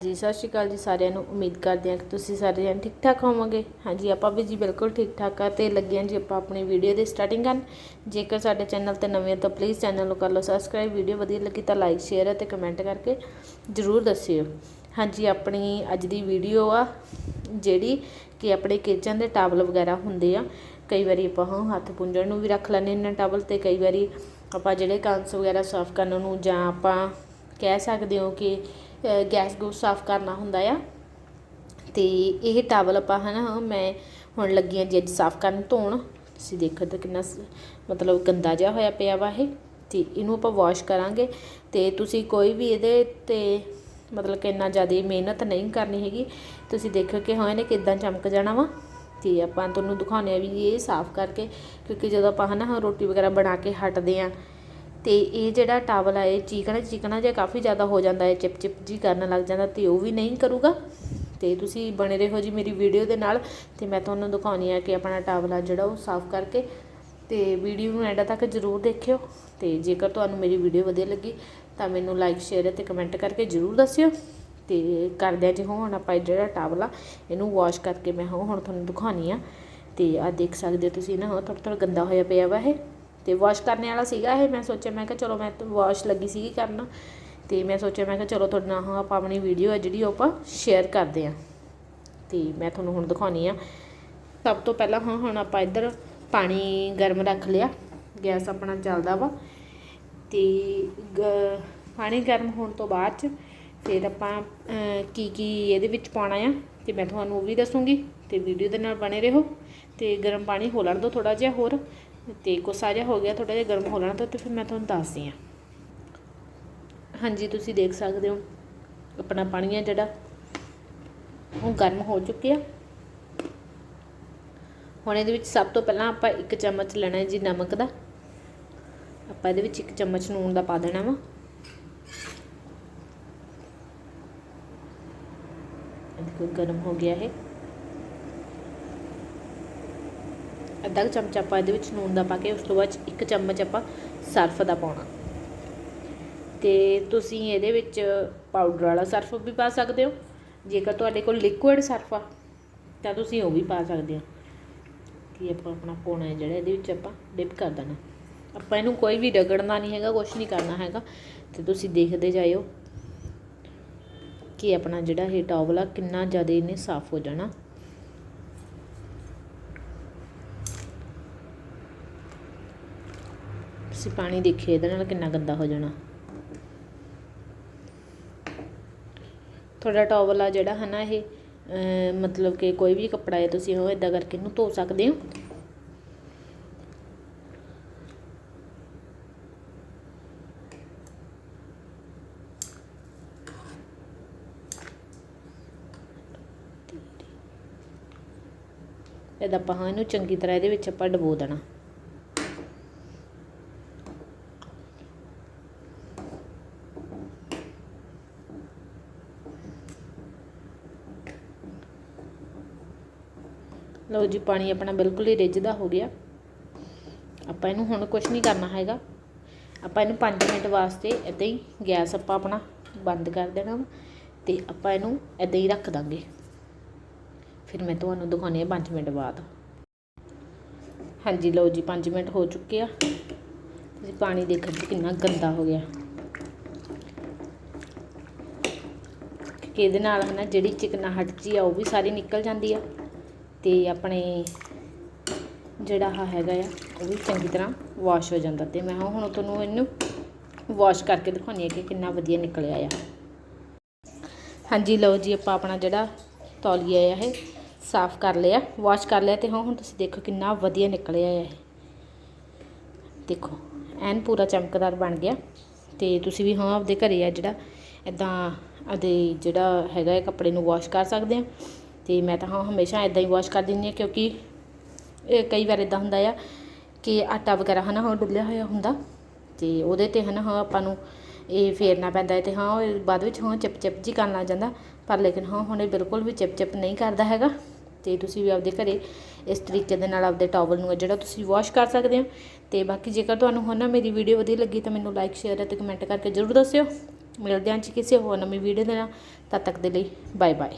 ਜੀ, ਸਤਿ ਸ਼੍ਰੀ ਅਕਾਲ ਜੀ ਸਾਰਿਆਂ ਨੂੰ। ਉਮੀਦ ਕਰਦੇ ਹਾਂ ਕਿ ਤੁਸੀਂ ਸਾਰੇ ਜਣ ਠੀਕ ਠਾਕ ਹੋਵੋਗੇ। ਹਾਂਜੀ, ਆਪਾਂ ਵੀ ਜੀ ਬਿਲਕੁਲ ਠੀਕ ਠਾਕ ਆ ਤੇ ਲੱਗੇ ਹਾਂ ਜੀ ਆਪਾਂ ਆਪਣੀ ਵੀਡੀਓ ਦੇ ਸਟਾਰਟਿੰਗ ਕਰਨ। ਜੇਕਰ ਸਾਡੇ ਚੈਨਲ ਤੇ ਨਵੇਂ ਹੋ ਤਾਂ ਪਲੀਜ਼ ਚੈਨਲ ਨੂੰ ਕਰ ਲਓ ਸਬਸਕ੍ਰਾਈਬ ਵੀਡੀਓ ਵਧੀਆ ਲੱਗੀ ਤਾਂ ਲਾਈਕ ਸ਼ੇਅਰ ਅਤੇ ਕਮੈਂਟ ਕਰਕੇ ਜਰੂਰ ਦੱਸਿਓ। ਹਾਂਜੀ, ਆਪਣੀ ਅੱਜ ਦੀ ਵੀਡੀਓ ਆ, ਜਿਹੜੀ ਕਿ ਆਪਣੇ ਕਿਚਨ ਦੇ ਟਾਵਲ ਵਗੈਰਾ ਹੁੰਦੇ ਆ। ਕਈ ਵਾਰੀ ਆਪਾਂ ਹਾਂ, ਹੱਥ ਪੁੰਜਣ ਨੂੰ ਵੀ ਰੱਖ ਲੈਂਦੇ ਇਹਨਾਂ ਟਾਵਲ ਤੇ। ਕਈ ਵਾਰੀ ਆਪਾਂ ਜਿਹੜੇ ਕੰਸ ਵਗੈਰਾ ਸਾਫ਼ ਕਰਨ ਨੂੰ ਜਾਂ ਆਪਾਂ ਕਹਿ ਸਕਦੇ ਹੋ ਕਿ ਗੈਸ ਗੂਸ ਸਾਫ਼ ਕਰਨਾ ਹੁੰਦਾ ਆ। ਤੇ ਇਹ ਟਾਵਲ ਆਪਾਂ ਹਨਾ, ਮੈਂ ਹੁਣ ਲੱਗੀਆਂ ਹਾਂ ਜੀ ਅੱਜ ਸਾਫ਼ ਕਰਨ ਧੋਣ। ਤੁਸੀਂ ਦੇਖੋ ਤਾਂ ਕਿੰਨਾ ਸ- ਮਤਲਬ ਗੰਦਾ ਜਿਹਾ ਹੋਇਆ ਪਿਆ ਵਾ ਇਹ। ਤੇ ਇਹਨੂੰ ਆਪਾਂ ਵਾਸ਼ ਕਰਾਂਗੇ। ਤੇ ਤੁਸੀਂ ਕੋਈ ਵੀ ਇਹਦੇ ਤੇ ਮਤਲਬ ਕਿ ਇੰਨਾ ਜ਼ਿਆਦਾ ਮਿਹਨਤ ਨਹੀਂ ਕਰਨੀ ਹੈਗੀ। ਤੁਸੀਂ ਦੇਖੋ ਕਿ ਹਾਂ, ਇਹਨੇ ਕਿਦਾਂ ਚਮਕ ਜਾਣਾ ਵਾ। ਤੇ ਆਪਾਂ ਤੁਹਾਨੂੰ ਦਿਖਾਉਂਦੇ ਆ ਵੀ ਇਹ ਸਾਫ਼ ਕਰਕੇ, ਕਿਉਂਕਿ ਜਦੋਂ ਆਪਾਂ ਹਨਾ ਰੋਟੀ ਵਗੈਰਾ ਬਣਾ ਕੇ ਹਟਦੇ ਆ ਅਤੇ ਇਹ ਜਿਹੜਾ ਟਾਵਲ ਆ, ਇਹ ਚੀਕਣਾ ਚੀਕਣਾ ਜਿਹਾ ਕਾਫੀ ਜ਼ਿਆਦਾ ਹੋ ਜਾਂਦਾ ਹੈ ਚਿਪ ਚਿਪ ਜੀ ਕਰਨ ਲੱਗ ਜਾਂਦਾ ਅਤੇ ਉਹ ਵੀ ਨਹੀਂ ਕਰੂਗਾ। ਤੇ ਤੁਸੀਂ ਬਣੇ ਰਹੋ ਜੀ ਮੇਰੀ ਵੀਡੀਓ ਦੇ ਨਾਲ ਤੇ ਮੈਂ ਤੁਹਾਨੂੰ ਦਿਖਾਉਣੀ ਆ ਕਿ ਆਪਣਾ ਟਾਵਲ ਆ ਜਿਹੜਾ ਉਹ ਸਾਫ਼ ਕਰਕੇ ਤੇ ਵੀਡੀਓ ਨੂੰ ਐਂਡ ਤੱਕ ਜ਼ਰੂਰ ਦੇਖਿਓ ਤੇ ਜੇਕਰ ਤੁਹਾਨੂੰ ਮੇਰੀ ਵੀਡੀਓ ਵਧੀਆ ਲੱਗੀ ਤਾਂ ਮੈਨੂੰ ਲਾਈਕ ਸ਼ੇਅਰ ਅਤੇ ਕਮੈਂਟ ਕਰਕੇ ਜ਼ਰੂਰ ਦੱਸਿਓ। ਤੇ ਕਰਦਿਆਂ ਜੀ ਹੁਣ ਆਪਾਂ ਜਿਹੜਾ ਟਾਵਲ ਆ, ਇਹਨੂੰ ਵਾਸ਼ ਕਰਕੇ ਮੈਂ ਹੁਣ ਹੁਣ ਤੁਹਾਨੂੰ ਦਿਖਾਉਣੀ ਆ। ਤੇ ਆ ਦੇਖ ਸਕਦੇ ਹੋ ਤੁਸੀਂ ਨਾ, ਉਹ ਥੋੜਾ ਥੋੜਾ ਗੰਦਾ ਹੋਇਆ ਪਿਆ ਵਾ ਇਹ। ਤੇ ਵਾਸ਼ ਕਰਨੇ ਵਾਲਾ ਸੀਗਾ ਇਹ। ਮੈਂ ਸੋਚਿਆ, ਮੈਂ ਕਿਹਾ ਚਲੋ ਮੈਂ ਵਾਸ਼ ਲੱਗੀ ਸੀਗੀ ਕਰਨ। ਤੇ ਮੈਂ ਸੋਚਿਆ, ਮੈਂ ਕਿਹਾ ਚਲੋ ਤੁਹਾਡੇ ਨਾਲ ਹਾਂ, ਆਪਾਂ ਆਪਣੀ ਵੀਡੀਓ ਹੈ ਜਿਹੜੀ ਉਹ ਆਪਾਂ ਸ਼ੇਅਰ ਕਰਦੇ ਆ ਤੇ ਮੈਂ ਤੁਹਾਨੂੰ ਹੁਣ ਦਿਖਾਉਣੀ ਆ। ਸਭ ਤੋਂ ਪਹਿਲਾਂ ਹਾਂ, ਹੁਣ ਆਪਾਂ ਇੱਧਰ ਪਾਣੀ ਗਰਮ ਰੱਖ ਲਿਆ। ਗੈਸ ਆਪਣਾ ਚੱਲਦਾ ਵਾ। ਤੇ ਗ- ਪਾਣੀ ਗਰਮ ਹੋਣ ਤੋਂ ਬਾਅਦ ਚ ਫਿਰ ਆਪਾਂ ਕੀ ਕੀ ਇਹਦੇ ਵਿੱਚ ਪਾਉਣਾ ਆ, ਤੇ ਮੈਂ ਤੁਹਾਨੂੰ ਉਹ ਵੀ ਦੱਸੂਗੀ। ਤੇ ਵੀਡੀਓ ਦੇ ਨਾਲ ਬਣੇ ਰਹੋ। ਤੇ ਗਰਮ ਪਾਣੀ ਹੋ ਲੈਣ ਦਿਓ ਥੋੜਾ ਜਿਹਾ ਹੋਰ। ਤੇ ਕੋਸਾ ਜਿਹਾ ਹੋ ਗਿਆ ਥੋੜਾ ਜਿਹਾ ਗਰਮ ਹੋ ਲੈਣਾ ਤਾਂ ਤੇ ਫਿਰ ਮੈਂ ਤੁਹਾਨੂੰ ਦੱਸਦੀ ਆ ਹਾਂਜੀ, ਤੁਸੀਂ ਦੇਖ ਸਕਦੇ ਹੋ, ਆਪਣਾ ਪਾਣੀ ਆ ਜਿਹੜਾ, ਉਹ ਗਰਮ ਹੋ ਚੁੱਕਿਆ। ਹੁਣ ਇਹਦੇ ਵਿੱਚ ਸਭ ਤੋਂ ਪਹਿਲਾਂ ਆਪਾਂ ਇੱਕ ਚਮਚ ਲੈਣਾ ਹੈ ਜੀ ਨਮਕ ਦਾ। ਆਪਾਂ ਇਹਦੇ ਵਿੱਚ ਇੱਕ ਚਮਚ ਨੂਣ ਦਾ ਪਾ ਦੇਣਾ ਵਾ। ਦੇਖੋ ਗਰਮ ਹੋ ਗਿਆ ਇਹ। ਅੱਧਾ ਕੁ ਚਮਚਾ ਆਪਾਂ ਇਹਦੇ ਵਿੱਚ ਨੂਣ ਦਾ ਪਾ ਕੇ ਉਸ ਤੋਂ ਬਾਅਦ 'ਚ ਇੱਕ ਚਮਚ ਆਪਾਂ ਸਰਫ ਦਾ ਪਾਉਣਾ। ਤੇ ਤੁਸੀਂ ਇਹਦੇ ਵਿੱਚ ਪਾਊਡਰ ਵਾਲਾ ਸਰਫ ਵੀ ਪਾ ਸਕਦੇ ਹੋ। ਜੇਕਰ ਤੁਹਾਡੇ ਕੋਲ ਲਿਕੁਇਡ ਸਰਫ ਆ, ਤਾਂ ਤੁਸੀਂ ਉਹ ਵੀ ਪਾ ਸਕਦੇ ਹੋ। ਕਿ ਆਪਾਂ ਆਪਣਾ ਪਾਉਣਾ ਜਿਹੜਾ, ਇਹਦੇ ਵਿੱਚ ਆਪਾਂ ਡਿਪ ਕਰ ਦੇਣਾ। ਆਪਾਂ ਇਹਨੂੰ ਕੋਈ ਵੀ ਰਗੜਨਾ ਨਹੀਂ ਹੈਗਾ ਕੁਝ ਨਹੀਂ ਕਰਨਾ ਹੈਗਾ। ਤੇ ਤੁਸੀਂ ਦੇਖਦੇ ਜਾਇਓ ਕਿ ਆਪਣਾ ਜਿਹੜਾ ਇਹ ਟਾਵਲ ਆ, ਕਿੰਨਾ ਜ਼ਿਆਦਾ ਇਹਨੇ ਸਾਫ਼ ਹੋ ਜਾਣਾ। ਤੁਸੀਂ ਪਾਣੀ ਦੇਖਿਓ ਇਹਦੇ ਨਾਲ ਕਿੰਨਾ ਗੰਦਾ ਹੋ ਜਾਣਾ। ਤੁਹਾਡਾ ਟਾਵਲ ਆ ਜਿਹੜਾ ਹੈ ਨਾ ਇਹ ਮਤਲਬ ਕਿ ਕੋਈ ਵੀ ਕੱਪੜਾ ਹੈ, ਤੁਸੀਂ ਉਹ ਇਦਾਂ ਕਰਕੇ ਇਹਨੂੰ ਧੋ ਸਕਦੇ ਹੋ। ਇਹਦਾ ਆਪਾਂ ਇਹਨੂੰ ਚੰਗੀ ਤਰ੍ਹਾਂ ਇਹਦੇ ਵਿੱਚ ਆਪਾਂ ਡਬੋ ਦੇਣਾ। ਲਓ ਜੀ, ਪਾਣੀ ਆਪਣਾ ਬਿਲਕੁਲ ਹੀ ਰਿੱਝਦਾ ਹੋ ਗਿਆ। ਆਪਾਂ ਇਹਨੂੰ ਹੁਣ ਕੁਝ ਨਹੀਂ ਕਰਨਾ ਹੈਗਾ। ਆਪਾਂ ਇਹਨੂੰ 5 ਮਿੰਟ ਵਾਸਤੇ ਇਦਾਂ ਹੀ ਗੈਸ ਆਪਾਂ ਆਪਣਾ ਬੰਦ ਕਰ ਦੇਣਾ ਵਾ ਤੇ ਆਪਾਂ ਇਹਨੂੰ ਇਦਾਂ ਹੀ ਰੱਖ ਦਾਂਗੇ। ਫਿਰ ਮੈਂ ਤੁਹਾਨੂੰ ਦਿਖਾਉਣੀ ਹੈ 5 ਮਿੰਟ ਬਾਅਦ। ਹਾਂਜੀ, ਲਓ ਜੀ 5 ਮਿੰਟ ਹੋ ਚੁੱਕੇ ਆ। ਤੁਸੀਂ ਪਾਣੀ ਦੇਖੋ ਜੀ ਕਿੰਨਾ ਗੰਦਾ ਹੋ ਗਿਆ। ਕਿ ਇਹਦੇ ਨਾਲ ਹਨਾ ਜਿਹੜੀ ਚਿਕਨਾਹਟ ਜੀ ਆ, ਉਹ ਵੀ ਸਾਰੀ ਨਿਕਲ ਜਾਂਦੀ ਆ। ਅਤੇ ਆਪਣੇ ਜਿਹੜਾ ਆਹ ਹੈਗਾ ਆ, ਉਹ ਵੀ ਚੰਗੀ ਤਰ੍ਹਾਂ ਵਾਸ਼ ਹੋ ਜਾਂਦਾ ਅਤੇ ਮੈਂ ਹੁਣ ਤੁਹਾਨੂੰ ਇਹਨੂੰ ਵਾਸ਼ ਕਰਕੇ ਦਿਖਾਉਂਦੀ ਹਾਂ ਕਿ ਕਿੰਨਾ ਵਧੀਆ ਨਿਕਲਿਆ ਆ। ਹਾਂਜੀ, ਲਓ ਜੀ, ਆਪਾਂ ਆਪਣਾ ਜਿਹੜਾ ਤੌਲੀਆ ਆ ਇਹ ਸਾਫ਼ ਕਰ ਲਿਆ ਵਾਸ਼ ਕਰ ਲਿਆ ਤੇ ਹਾਂ ਹੁਣ ਤੁਸੀਂ ਦੇਖੋ ਕਿੰਨਾ ਵਧੀਆ ਨਿਕਲਿਆ ਆ ਇਹ। ਦੇਖੋ, ਐਨ ਪੂਰਾ ਚਮਕਦਾਰ ਬਣ ਗਿਆ ਤੇ ਤੁਸੀਂ ਵੀ ਹਾਂ, ਆਪਦੇ ਘਰੇ ਆ ਜਿਹੜਾ ਇਦਾਂ ਆਪਦੇ ਜਿਹੜਾ ਹੈਗਾ ਇਹ ਕੱਪੜੇ ਨੂੰ ਵਾਸ਼ ਕਰ ਸਕਦੇ ਆ। ਤੇ ਮੈਂ ਤਾਂ ਹਾਂ ਹਮੇਸ਼ਾ ਇਦਾਂ ਹੀ ਵਾਸ਼ ਕਰ ਦਿੰਦੀ ਹਾਂ ਕਿਉਂਕਿ ਇਹ ਕਈ ਵਾਰ ਇਦਾਂ ਹੁੰਦਾ ਆ ਕਿ ਆਟਾ ਵਗੈਰਾ ਹਨਾ ਹਾਂ ਡੁੱਲਿਆ ਹੋਇਆ ਹੁੰਦਾ ਤੇ ਉਹਦੇ ਤੇ ਹਨਾ ਹਾਂ ਆਪਾਂ ਨੂੰ ਇਹ ਫੇਰਨਾ ਪੈਂਦਾ ਹੈ ਤੇ ਹਾਂ ਉਹ ਬਾਅਦ ਵਿੱਚ ਹਾਂ ਚਿਪ ਚਿਪ ਜੀ ਕਰਨ ਲੱਗ ਜਾਂਦਾ, ਪਰ ਲੇਕਿਨ ਹਾਂ ਹੁਣ ਇਹ ਬਿਲਕੁਲ ਵੀ ਚਿਪ ਚਿਪ ਨਹੀਂ ਕਰਦਾ ਹੈਗਾ ਤੇ ਤੁਸੀਂ ਵੀ ਆਪਦੇ ਘਰੇ ਇਸ ਤਰੀਕੇ ਦੇ ਨਾਲ ਆਪਦੇ ਟਾਵਲ ਨੂੰ ਜਿਹੜਾ ਤੁਸੀਂ ਵਾਸ਼ ਕਰ ਸਕਦੇ ਹੋ ਤੇ ਬਾਕੀ ਜੇਕਰ ਤੁਹਾਨੂੰ ਹੁਣ ਨਾ ਮੇਰੀ ਵੀਡੀਓ ਵਧੀਆ ਲੱਗੀ ਤਾਂ ਮੈਨੂੰ ਲਾਈਕ ਸ਼ੇਅਰ ਅਤੇ ਕਮੈਂਟ ਕਰਕੇ ਜ਼ਰੂਰ ਦੱਸਿਓ। ਮਿਲਦੇ ਹਾਂ ਜੀ ਕਿਸੇ ਹੋਰ ਨਵੀਂ ਵੀਡੀਓ ਦੇ ਨਾਲ, ਤਦ ਤੱਕ ਦੇ ਲਈ ਬਾਏ ਬਾਏ